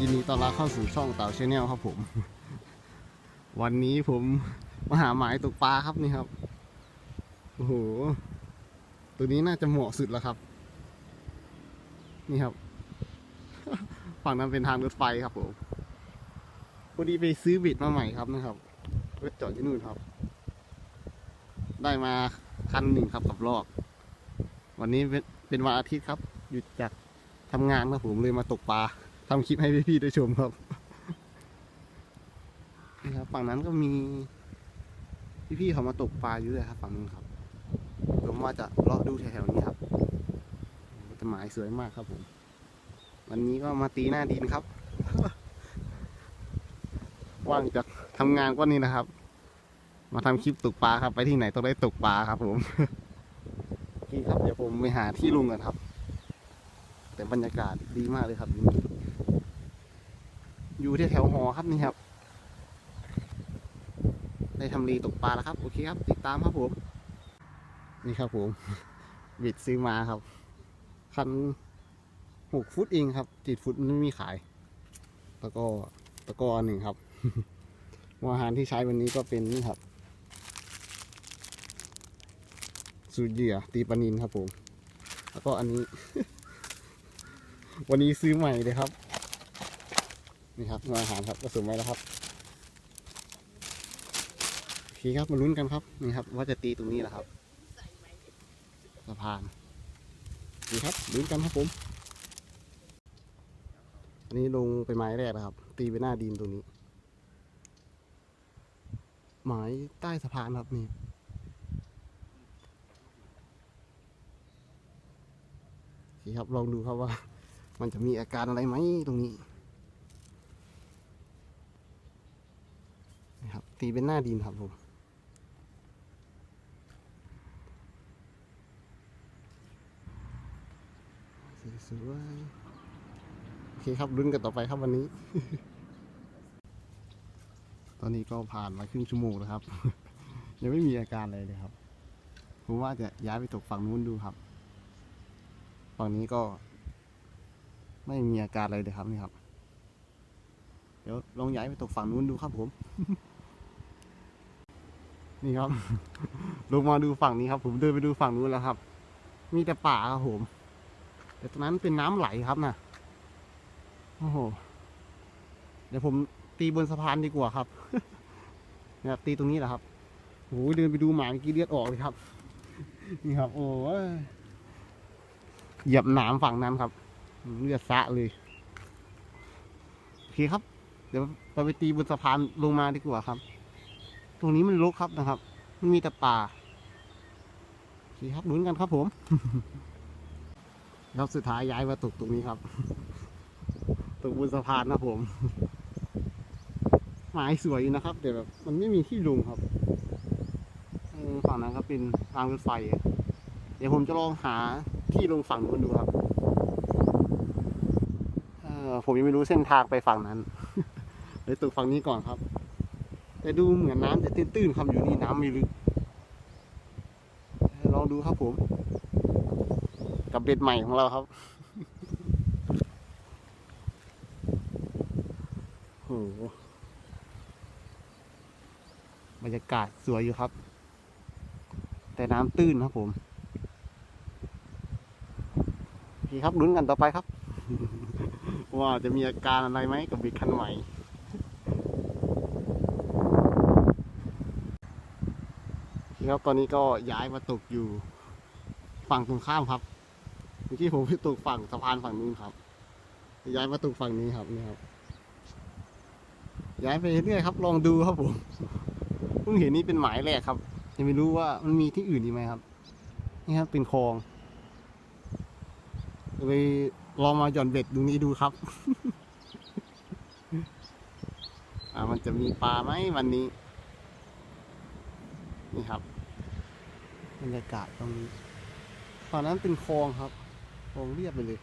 ยินดีต้อนรับเข้าสู่ช่องเต่าชแนลครับผม วันนี้ผมมาหาหมายตกปลาครับนี่ครับ โอ้โห ตัวนี้น่าจะเหมาะสุดแล้วครับ นี่ครับ ฝั่งนั้นเป็นทางรถไฟครับผมพอดีไปซื้อบิดมาใหม่ครับนะครับรถจอดที่นู่นครับ ได้มาคันหนึ่งครับกับลอก วันนี้เป็นเป็นวันอาทิตย์ครับ หยุดจากทำงานครับผมเลยมาตกปลา ทำคลิปให้พี่ๆได้ชมครับนี่ครับ ฝั่งนั้นก็มี พี่ๆเขามาตกปลาอยู่เลยครับ ฝั่งนู้นครับผมว่าจะเลาะดูแถวๆนี้ครับต้นไม้สวยมากครับผม วันนี้ก็มาตีหน้าดินครับ ว่างจากทำงานก็นี่นะครับ มาทำคลิปตกปลาครับ ไปที่ไหนต้องได้ตกปลาครับผมโอเคครับ เดี๋ยวผมไปหาที่ลุงกันครับ แต่บรรยากาศดีมากเลยครับนี่ อยู่ที่แถวหอครับนี่ครับได้ทำรีตกปลาแล้วครับ โอเคครับ ติดตามครับผม นี่ครับผมบิดซื้อมาครับคันหกฟุตเองครับจ็ดฟุตไม่มีขาย แล้วก็ตะก้อหนึ่งครับหัวอาหารที่ใช้วันนี้ก็เป็นนี่ครับ สูตรเหยื่อตีปนินครับผม แล้วก็อันนี้ วันนี้ซื้อใหม่เลยครับ นี่ครับหัวอาหารครับผสมไว้แล้วครับโอเคครับมาลุ้นกันครับนี่ครับ ว่าจะตีตรงนี้แหละครับสะพานนี่ครับลุ้นกันครับผม อันนี้ลงไปไม้แรกนะครับ ตีไปหน้าดินตรงนี้หมายใต้สะพานครับนี่โอเคครับลองดูครับว่า มันจะมีอาการอะไรไหมตรงนี้นี่ครับ ตีเป็นหน้าดินครับผมสวยโอเคครับลุ้นกันต่อไปครับวันนี้ ตอนนี้ก็ผ่านมาครึ่งชั่วโมงแล้วครับ ยังไม่มีอาการอะไรเลยครับ ผมว่าจะย้ายไปตกฝั่งนู้นดูครับฝั่งนี้ก็ ไม่มีอาการอะไรเลยครับนี่ครับ เดี๋ยวลองย้ายไปตกฝั่งนู้นดูครับผม นี่ครับ ลงมาดูฝั่งนี้ครับ ผมเดินไปดูฝั่งนู้นแล้วครับ มีแต่ป่าครับผม แต่ตรงนั้นเป็นน้ำไหลครับนะโอ้โห เดี๋ยวผมตีบนสะพานดีกว่าครับ เนี่ยตีตรงนี้แหละครับโอ้โหเดินไปดูหมาเมื่อกี้เลือดออกเลยครับ นี่ครับ โอ้ยเหยียบหนามฝั่งนั้นครับเลือดสะเลยโอเคครับ เดี๋ยวเราไปตีบนสะพานลงมาดีกว่าครับ ตรงนี้มันรกครับนะครับ มันมีแต่ป่าโอเคครับลุ้นกันครับผมแล้วสุดท้ายย้ายมาตกตรงนี้ครับตกบนสะพานนะผมหมายสวยอยู่นะครับ แต่แบบมันไม่มีที่ลงครับฝั่งนั้นก็เป็นทางรถไฟเดี๋ยวผมจะลองหาที่ลงฝั่งนู้นดูครับเออผมยังไม่รู้เส้นทางไปฝั่งนั้นเลยตกฝั่งนี้ก่อนครับ แต่ดูเหมือนน้ำจะตื้นๆครับอยู่นี่น้ำไม่ลึกเอลองดูครับผม กับเบ็ดใหม่ของเราครับโอ้โหบรรยากาศสวยอยู่ครับ แต่น้ำตื้นครับผมโอเคครับลุ้นกันต่อไปครับ ว่าจะมีอาการอะไรไหมกับบิดคันใหม่ ครับตอนนี้ก็ย้ายมาตกอยู่ฝั่งตรงข้ามครับเมื่อกี้ผมไปตกฝั่งสะพานฝั่งนู้นครับ ย้ายมาตกฝั่งนี้ครับนี่ครับ ย้ายไปเรื่อยครับ ลองดูครับผมเพิ่งเห็นนี่เป็นหมายแรกครับยังไม่รู้ว่ามันมีที่อื่นอีกไหมครับ นี่ครับเป็นคลองเลยลองมาหย่อนเบ็ดดูนี้ดูครับ อ่ามันจะมีปลาไหมวันนี้ นี่ครับ บรรยากาศตรงนี้ตอนนั้นเป็นคลองครับคลองเรียบไปเลย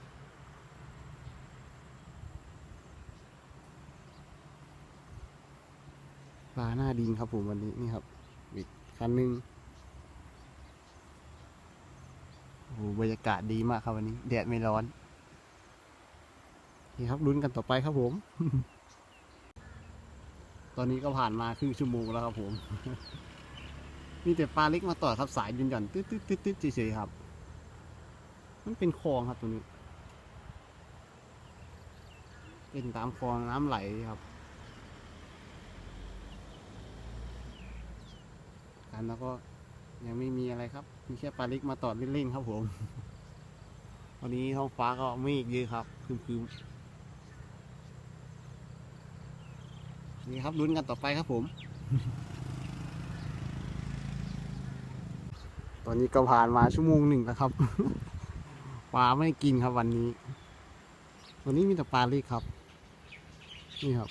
ปลาหน้าดินครับผมวันนี้นี่ครับ อีกคันหนึ่งโอ้โหบรรยากาศดีมากครับวันนี้แดดไม่ร้อนนี่ครับลุ้นกันต่อไปครับผม ตอนนี้ก็ผ่านมาครึ่งชั่วโมงแล้วครับผม มีแต่ปลาเล็กมาต่อครับสายหย่อนหย่อนๆตึ๊ดตึ๊ดตึ๊ดตึ๊ดเฉยๆครับ มันเป็นคลองครับตรงนี้ เป็นตามคลองน้ำไหลครับกันแล้วก็ยังไม่มีอะไรครับ มีแค่ปลาเล็กมาต่อเล่นๆครับผม วันนี้ท้องฟ้าก็เมฆเยอะครับครึมๆนี่ครับลุ้นกันต่อไปครับผม ตอนนี้ก็ผ่านมาชั่วโมงหนึ่งแล้วครับ ปลาไม่กินครับวันนี้ วันนี้มีแต่ปลาเล็กครับ นี่ครับ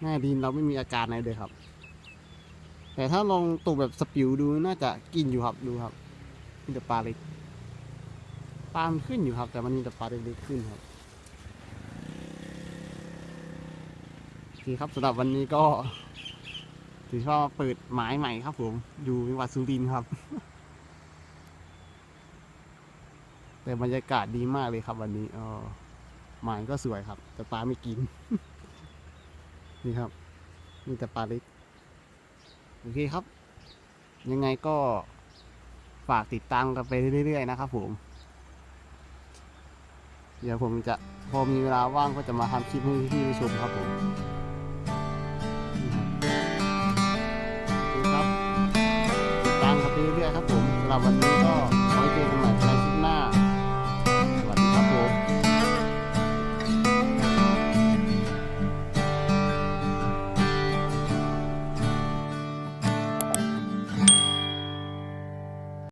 แม่ดินเราไม่มีอาการอะไรเลยครับ แต่ถ้าลองตกแบบสปิวดูน่าจะกินอยู่ครับดูครับ มีแต่ปลาเล็ก ปลามันขึ้นอยู่ครับ แต่มันมีแต่ปลาเล็กๆขึ้นครับโอเคครับสำหรับวันนี้ก็ ถือว่ามาเปิดหมายใหม่ครับผมอยู่จังหวัดสุรินทร์ครับ แต่บรรยากาศดีมากเลยครับวันนี้เออหมายก็สวยครับ แต่ปลาไม่กิน นี่ครับ มีแต่ปลาเล็กโอเคครับ ยังไงก็ฝากติดตามกันไปเรื่อยๆนะครับผม เดี๋ยวผมจะพอมีเวลาว่างก็จะมาทำคลิปให้พี่ๆได้ชมครับผม วันนี้ก็ขอให้เจอกันใหม่